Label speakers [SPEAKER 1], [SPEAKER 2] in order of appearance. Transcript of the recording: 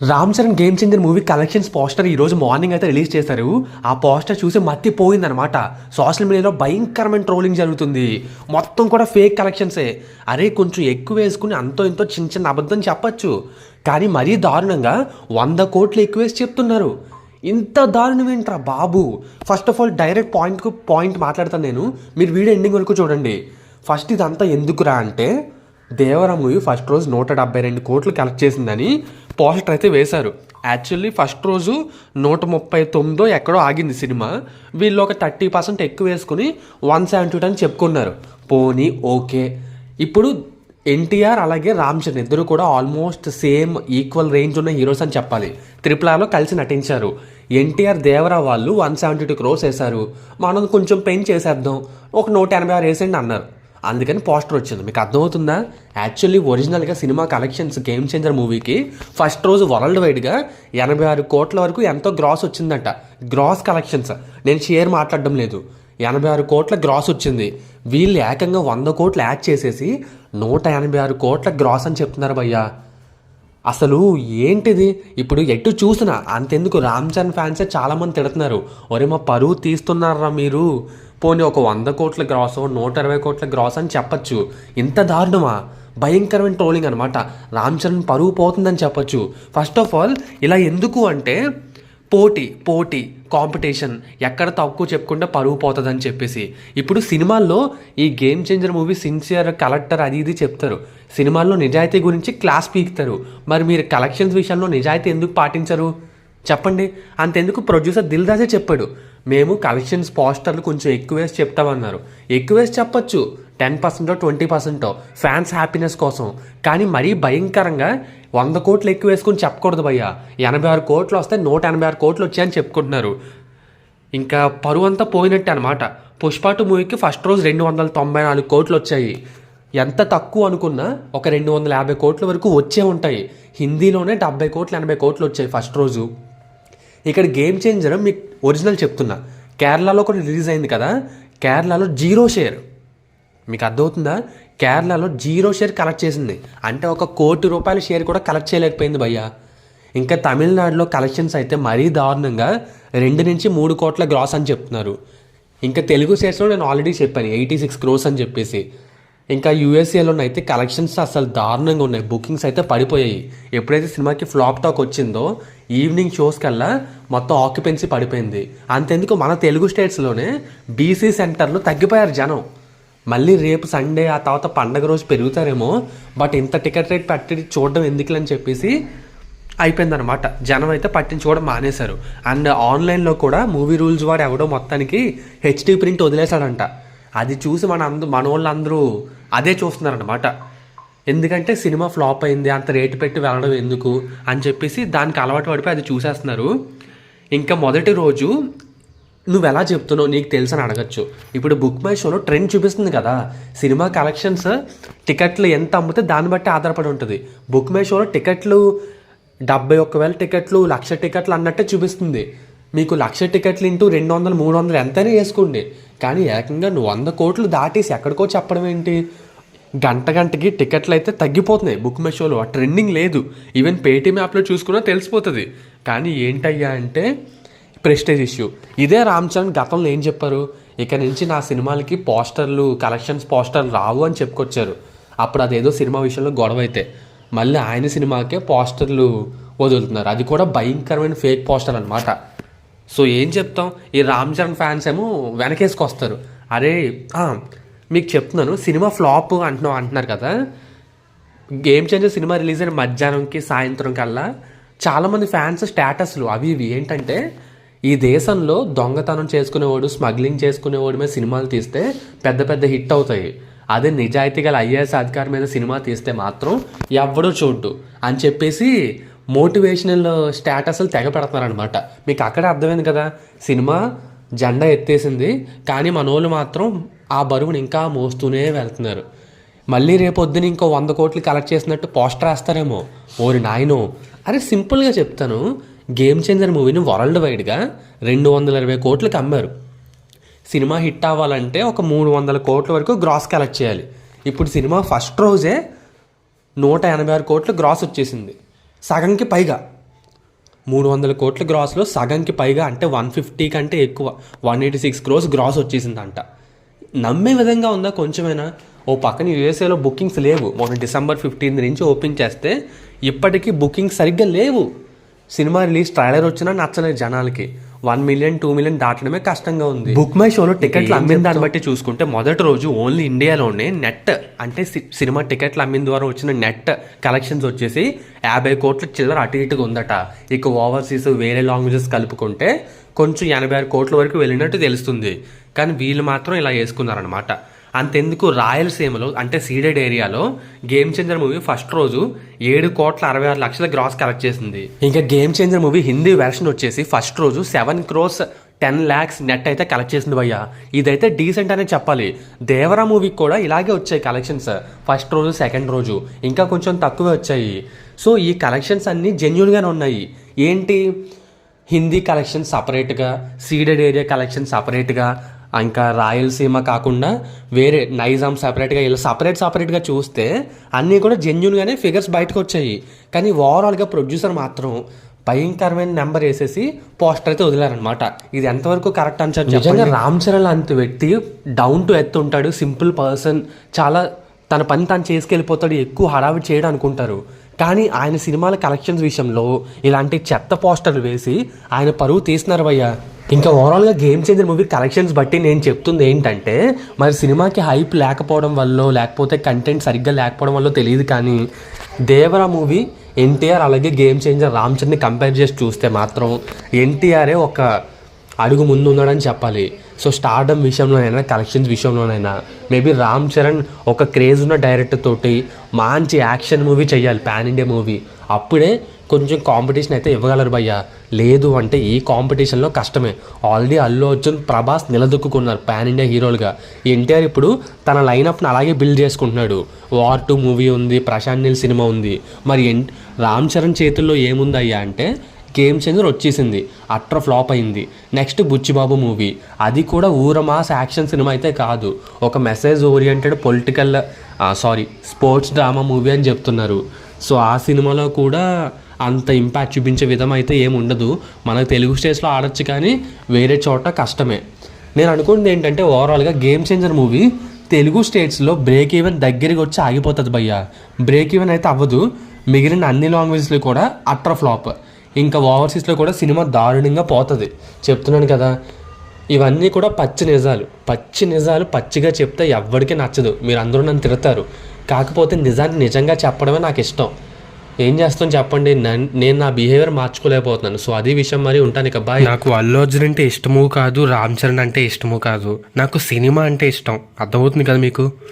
[SPEAKER 1] Ram Charan game changer movie collections poster ఈరోజు morning అయితే release చేశారు. ఆ పోస్టర్ చూసి మత్తిపోయిందనమాట సోషల్ మీడియాలో భయంకరమైన ట్రోలింగ్ జరుగుతుంది. మొత్తం కూడా ఫేక్ కలెక్షన్సే. అరే కొంచెం ఎక్కువ వేసుకుని అంతో ఇంతో చిన్న చిన్న అబద్ధం చెప్పచ్చు. కానీ మరీ దారుణంగా వంద కోట్లు ఎక్కువ వేసి చెప్తున్నారు. ఇంత దారుణం ఏంట్రా బాబు? ఫస్ట్ ఆఫ్ ఆల్ డైరెక్ట్ పాయింట్కు పాయింట్ మాట్లాడతాను నేను. మీరు వీడియో ఎండింగ్ వరకు చూడండి. ఫస్ట్ ఇదంతా ఎందుకురా అంటే దేవరా మూవీ ఫస్ట్ రోజు నూట డెబ్బై రెండు కోట్లు కలెక్ట్ చేసిందని పోస్టర్ అయితే వేశారు. యాక్చువల్లీ ఫస్ట్ రోజు నూట ముప్పై తొమ్మిదో ఎక్కడో ఆగింది సినిమా. వీళ్ళు ఒక థర్టీ పర్సెంట్ ఎక్కువ వేసుకుని వన్ సెవెంటీ అని చెప్పుకున్నారు. పోనీ ఓకే. ఇప్పుడు ఎన్టీఆర్ అలాగే రామ్ చరణ్ ఇద్దరు కూడా ఆల్మోస్ట్ సేమ్ ఈక్వల్ రేంజ్ ఉన్న హీరోస్ అని చెప్పాలి. త్రిపుల్ ఆర్లో కలిసి నటించారు. ఎన్టీఆర్ దేవరా వాళ్ళు వన్ సెవెంటీ టూ క్రోస్ వేశారు. మనం కొంచెం పెయిన్ చేసేద్దాం. ఒక నూట ఎనభై ఆరు వేసేయండి అన్నారు. అందుకని పోస్టర్ వచ్చింది. మీకు అర్థమవుతుందా? యాక్చువల్లీ ఒరిజినల్గా సినిమా కలెక్షన్స్ గేమ్ చేంజర్ మూవీకి ఫస్ట్ రోజు వరల్డ్ వైడ్గా ఎనభై ఆరు కోట్ల వరకు ఎంతో గ్రాస్ వచ్చిందంట. Gross collections. నేను షేర్ మాట్లాడడం లేదు. ఎనభై ఆరు కోట్ల గ్రాస్ వచ్చింది. వీళ్ళు ఏకంగా వంద కోట్లు యాడ్ చేసేసి నూట ఎనభై ఆరు కోట్ల గ్రాస్ అని చెప్తున్నారు భయ్యా. అసలు ఏంటిది? ఇప్పుడు ఎటు చూసినా అంతెందుకు? రామ్ చరణ్ ఫ్యాన్సే చాలామంది తిడుతున్నారు. ఒరే మా పరువు తీస్తున్నారా మీరు? పోనీ ఒక వంద కోట్ల గ్రాస్ నూట ఇరవై కోట్ల గ్రాస్ అని చెప్పచ్చు. ఇంత దారుణమా? భయంకరమైన ట్రోలింగ్ అనమాట రామ్ చరణ్ పరువు పోతుందని చెప్పచ్చు. ఫస్ట్ ఆఫ్ ఆల్ ఇలా ఎందుకు అంటే పోటీ పోటీ కాంపిటీషన్ ఎక్కడ తక్కువ చెప్పుకుంటే పరువు పోతుందని చెప్పేసి. ఇప్పుడు సినిమాల్లో ఈ game changer movie sincere collector అది ఇది చెప్తారు. సినిమాల్లో నిజాయితీ గురించి క్లాస్ పీకుతారు. మరి మీరు కలెక్షన్స్ విషయంలో నిజాయితీ ఎందుకు పాటించరు? చెప్పండి. అంతెందుకు? ప్రొడ్యూసర్ దిల్దాజే చెప్పాడు. మేము కలెక్షన్స్ పోస్టర్లు కొంచెం ఎక్కువ వేసి చెప్తామన్నారు. ఎక్కువ వేసి చెప్పొచ్చు. టెన్ పర్సెంటో ట్వంటీ పర్సెంటో ఫ్యాన్స్ హ్యాపీనెస్ కోసం. కానీ మరీ భయంకరంగా వంద కోట్లు ఎక్కువ వేసుకుని చెప్పకూడదు భయ్యా. ఎనభై ఆరు కోట్లు వస్తే నూట ఎనభై ఆరు కోట్లు వచ్చాయని చెప్పుకుంటున్నారు. ఇంకా పరువు అంతా పోయినట్టే అనమాట పుష్పాటు మూవీకి ఫస్ట్ రోజు రెండు వందల తొంభై నాలుగు కోట్లు వచ్చాయి. ఎంత తక్కువ అనుకున్నా ఒక రెండు వందల యాభై కోట్ల వరకు వచ్చే ఉంటాయి. హిందీలోనే డెబ్బై కోట్లు ఎనభై కోట్లు వచ్చాయి ఫస్ట్ రోజు. ఇక్కడ గేమ్ చేంజర్ మీకు ఒరిజినల్ చెప్తున్నా. కేరళలో కూడా రిలీజ్ అయింది కదా? కేరళలో జీరో షేర్. మీకు అర్థమవుతుందా? కేరళలో జీరో షేర్ కలెక్ట్ చేసింది. అంటే ఒక కోటి రూపాయల షేర్ కూడా కలెక్ట్ చేయలేకపోయింది భయ్యా. ఇంకా తమిళనాడులో కలెక్షన్స్ అయితే మరీ దారుణంగా రెండు నుంచి మూడు కోట్ల గ్రాస్ అని చెప్తున్నారు. ఇంకా తెలుగు స్టేట్స్లో నేను ఆల్రెడీ చెప్పాను ఎయిటీ సిక్స్ క్రోస్ అని చెప్పేసి. ఇంకా యూఎస్ఏలో అయితే కలెక్షన్స్ అసలు దారుణంగా ఉన్నాయి. బుకింగ్స్ అయితే పడిపోయాయి. ఎప్పుడైతే సినిమాకి ఫ్లాప్ టాక్ వచ్చిందో ఈవినింగ్ షోస్ కల్లా మొత్తం ఆక్యుపెన్సీ పడిపోయింది. అంతెందుకు మన తెలుగు స్టేట్స్లోనే బీసీ సెంటర్లు తగ్గిపోయారు జనం. మళ్ళీ రేపు సండే ఆ తర్వాత పండగ రోజు పెరుగుతారేమో బట్ ఇంత టికెట్ రేట్ పట్టి చూడడం ఎందుకులని చెప్పేసి అయిపోయిందనమాట జనం అయితే పట్టించుకోవడం మానేశారు. అండ్ ఆన్లైన్లో కూడా మూవీ రూల్స్ వాడు ఎవడో మొత్తానికి హెచ్డి ప్రింట్ వదిలేశాడంట. అది చూసి మన అందు మన వాళ్ళందరూ అదే చూస్తున్నారనమాట ఎందుకంటే సినిమా ఫ్లాప్ అయింది అంత రేటు పెట్టి వెళ్ళడం ఎందుకు అని చెప్పేసి దానికి అలవాటు పడిపోయి అది చూసేస్తున్నారు. ఇంకా మొదటి రోజు నువ్వు ఎలా చెప్తున్నావు నీకు తెలుసు అని అడగచ్చు. ఇప్పుడు బుక్ మై షోలో ట్రెండ్ చూపిస్తుంది కదా సినిమా కలెక్షన్స్ టికెట్లు ఎంత అమ్మితే దాన్ని బట్టి ఆధారపడి ఉంటుంది. బుక్ మై షోలో టికెట్లు డెబ్బై ఒక్క వేల టికెట్లు లక్ష టికెట్లు అన్నట్టే చూపిస్తుంది. మీకు లక్ష టికెట్లు ఇంటూ రెండు వందలు మూడు వందలు ఎంతైనా వేసుకోండి. కానీ ఏకంగా నువ్వు వంద కోట్లు దాటేసి ఎక్కడికో చెప్పడం ఏంటి? గంట గంటకి టికెట్లు అయితే తగ్గిపోతున్నాయి. బుక్ మై షోలో ఆ ట్రెండింగ్ లేదు. ఈవెన్ పేటీఎం యాప్లో చూసుకున్నా తెలిసిపోతుంది. కానీ ఏంటయ్యా అంటే ప్రెస్టేజ్ ఇష్యూ. ఇదే రామ్ చరణ్ గతంలో ఏం చెప్పారు? ఇక నుంచి నా సినిమాలకి పోస్టర్లు కలెక్షన్స్ పోస్టర్లు రావు అని చెప్పుకొచ్చారు. అప్పుడు అదేదో సినిమా విషయంలో గొడవ అయితే. మళ్ళీ ఆయన సినిమాకే పోస్టర్లు వదులుతున్నారు. అది కూడా భయంకరమైన ఫేక్ పోస్టర్ అనమాట సో ఏం చెప్తాం? ఈ రామ్ చరణ్ ఫ్యాన్స్ ఏమో వెనకేసుకొస్తారు. అరే మీకు చెప్తున్నాను సినిమా ఫ్లాప్ అంటున్నావు అంటున్నారు కదా? గేమ్ చేంజర్ సినిమా రిలీజ్ అయిన మధ్యాహ్నంకి సాయంత్రం కల్లా చాలామంది ఫ్యాన్స్ స్టేటస్లు అవి ఇవి ఏంటంటే ఈ దేశంలో దొంగతనం చేసుకునేవాడు స్మగ్లింగ్ చేసుకునేవాడి మీద సినిమాలు తీస్తే పెద్ద పెద్ద హిట్ అవుతాయి. అదే నిజాయితీ గల ఐఏఎస్ అధికారి మీద సినిమా తీస్తే మాత్రం ఎవడో చూడ్డు అని చెప్పేసి మోటివేషనల్ స్టేటస్లు తెగ పెడుతున్నారనమాట మీకు అక్కడే అర్థమైంది కదా? సినిమా జెండా ఎత్తేసింది. కానీ మనోళ్ళు మాత్రం ఆ బరువుని ఇంకా మోస్తూనే వెళ్తున్నారు. మళ్ళీ రేపొద్దున ఇంకో వంద కోట్లు కలెక్ట్ చేసినట్టు పోస్టర్ వేస్తారేమో. ఓరి నాయనో. అరే సింపుల్గా చెప్తాను. గేమ్ చేంజర్ మూవీని వరల్డ్ వైడ్గా రెండు వందల ఇరవై కోట్లకి అమ్మారు. సినిమా హిట్ అవ్వాలంటే ఒక మూడు వందల కోట్ల వరకు గ్రాస్ కలెక్ట్ చేయాలి. ఇప్పుడు సినిమా ఫస్ట్ రోజే నూట ఎనభై ఆరు కోట్లు గ్రాస్ వచ్చేసింది. సగంకి పైగా. మూడు వందల కోట్ల గ్రాస్లో సగంకి పైగా అంటే వన్ ఫిఫ్టీ కంటే ఎక్కువ. One eighty six crores gross వచ్చేసిందంట. నమ్మే విధంగా ఉందా కొంచెమైనా? ఓ పక్కన యూఎస్ఏలో బుకింగ్స్ లేవు. మొన్న డిసెంబర్ ఫిఫ్టీన్త్ నుంచి ఓపెన్ చేస్తే ఇప్పటికీ బుకింగ్స్ సరిగ్గా లేవు. సినిమా రిలీజ్ ట్రైలర్ వచ్చినా నచ్చలేదు జనాలకి. వన్ మిలియన్ టూ మిలియన్ దాటడమే కష్టంగా ఉంది. బుక్ మై షోలో టికెట్లు అమ్మిన దాన్ని బట్టి చూసుకుంటే మొదటి రోజు ఓన్లీ ఇండియాలోనే నెట్ అంటే సినిమా టికెట్లు అమ్మిన ద్వారా వచ్చిన నెట్ కలెక్షన్స్ వచ్చేసి యాభై కోట్ల చిల్లర అటు ఇటుగా ఉందట. ఇక ఓవర్సీస్ వేరే లాంగ్వేజెస్ కలుపుకుంటే కొంచెం ఎనభై ఆరు కోట్ల వరకు వెళ్ళినట్టు తెలుస్తుంది. కానీ వీళ్ళు మాత్రం ఇలా వేసుకున్నారనమాట అంతెందుకు రాయలసీమలో అంటే సీడెడ్ ఏరియాలో గేమ్ చేంజర్ మూవీ ఫస్ట్ రోజు ఏడు కోట్ల అరవై ఆరు లక్షల గ్రాస్ కలెక్ట్ చేసింది. ఇంకా game changer movie Hindi version వచ్చేసి ఫస్ట్ రోజు seven crores ten lakhs net అయితే కలెక్ట్ చేసింది భయ్య. ఇదైతే డీసెంట్ అనే చెప్పాలి. దేవరా మూవీకి కూడా ఇలాగే వచ్చాయి కలెక్షన్స్ ఫస్ట్ రోజు సెకండ్ రోజు ఇంకా కొంచెం తక్కువే వచ్చాయి. సో ఈ కలెక్షన్స్ అన్నీ జెన్యున్గానే ఉన్నాయి. ఏంటి? హిందీ కలెక్షన్ సపరేట్గా సీడెడ్ ఏరియా కలెక్షన్ సపరేట్గా ఇంకా రాయలసీమ కాకుండా వేరే నైజాం సపరేట్గా ఇలా సపరేట్ సపరేట్గా చూస్తే అన్నీ కూడా జెన్యున్గానే ఫిగర్స్ బయటకు వచ్చాయి. కానీ ఓవరాల్గా ప్రొడ్యూసర్ మాత్రం భయంకరమైన నెంబర్ వేసేసి పోస్టర్ అయితే వదిలారనమాట ఇది ఎంతవరకు కరెక్ట్ అని నిజంగా రామ్ చరణ్ లాంటి వ్యక్తి డౌన్ టు ఎత్ ఉంటాడు సింపుల్ పర్సన్ చాలా తన పని తను చేసుకెళ్ళిపోతాడు ఎక్కువ హడావిడి చేయడం అనుకుంటారు. కానీ ఆయన సినిమాల కలెక్షన్స్ విషయంలో ఇలాంటి చెత్త పోస్టర్లు వేసి ఆయన పరువు తీసినారు భయ్యా. ఇంకా ఓవరాల్గా గేమ్ చేంజర్ మూవీ కలెక్షన్స్ బట్టి నేను చెప్తుంది ఏంటంటే మరి సినిమాకి హైప్ లేకపోవడం వల్ల లేకపోతే కంటెంట్ సరిగ్గా లేకపోవడం వల్ల తెలియదు కానీ దేవరా మూవీ ఎన్టీఆర్ అలాగే గేమ్ చేంజర్ రామ్ చరణ్ని కంపేర్ చేసి చూస్తే మాత్రం ఎన్టీఆరే ఒక అడుగు ముందు ఉన్నాడని చెప్పాలి. సో స్టార్డమ్ విషయంలోనైనా కలెక్షన్స్ విషయంలోనైనా మేబీ రామ్ చరణ్ ఒక క్రేజ్ ఉన్న డైరెక్టర్ తోటి మంచి యాక్షన్ మూవీ చేయాలి పాన్ ఇండియా మూవీ అప్పుడే కొంచెం కాంపిటీషన్ అయితే ఇవ్వగలరు భయ్య. లేదు అంటే ఈ కాంపిటీషన్లో కష్టమే. ఆల్రెడీ అల్లు అర్జున్ ప్రభాస్ నిలదొక్కున్నారు పాన్ ఇండియా హీరోలుగా. ఎన్టీఆర్ ఇప్పుడు తన లైనప్ని అలాగే బిల్డ్ చేసుకుంటున్నాడు. వార్ టూ మూవీ ఉంది ప్రశాంత్ నీల్ సినిమా ఉంది. మరి ఎన్ రామ్ చరణ్ చేతుల్లో ఏముందయ్యా అంటే గేమ్ చేంజర్ వచ్చేసింది. అట్ర ఫ్లాప్ అయింది. నెక్స్ట్ బుచ్చిబాబు మూవీ అది కూడా ఊరమాస్ యాక్షన్ సినిమా అయితే కాదు. ఒక message oriented political sorry sports drama movie అని చెప్తున్నారు. సో ఆ సినిమాలో కూడా అంత ఇంపాక్ట్ చూపించే విధం అయితే ఏమి ఉండదు. మనకు తెలుగు స్టేజ్లో ఆడొచ్చు కానీ వేరే చోట కష్టమే. నేను అనుకుంది ఏంటంటే ఓవరాల్గా గేమ్ చేంజర్ మూవీ తెలుగు స్టేట్స్లో బ్రేక్ ఈవెన్ దగ్గరికి వచ్చి ఆగిపోతుంది భయ్య. బ్రేక్ ఈవెన్ అయితే అవ్వదు. మిగిలిన అన్ని లాంగ్వేజ్లు కూడా అట్ర ఫ్లాప్ ఇంకా ఓవర్సీస్లో కూడా సినిమా దారుణంగా పోతుంది. చెప్తున్నాను కదా ఇవన్నీ కూడా పచ్చి నిజాలు. పచ్చి నిజాలు పచ్చిగా చెప్తే ఎవ్వడికి నచ్చదు. మీరు అందరూ నన్ను తిడతారు. కాకపోతే నిజాన్ని నిజంగా చెప్పడమే నాకు ఇష్టం. ఏం చేస్తాం చెప్పండి? నన్- నేను నా బిహేవియర్ మార్చుకోలేకపోతున్నాను. సో అది విషయం మరి ఉంటాను ఇక. బాయ్. నాకు అల్లు అర్జున్ అంటే ఇష్టము కాదు రామ్ చరణ్ అంటే ఇష్టము కాదు. నాకు సినిమా అంటే ఇష్టం. అర్థమవుతుంది కదా మీకు?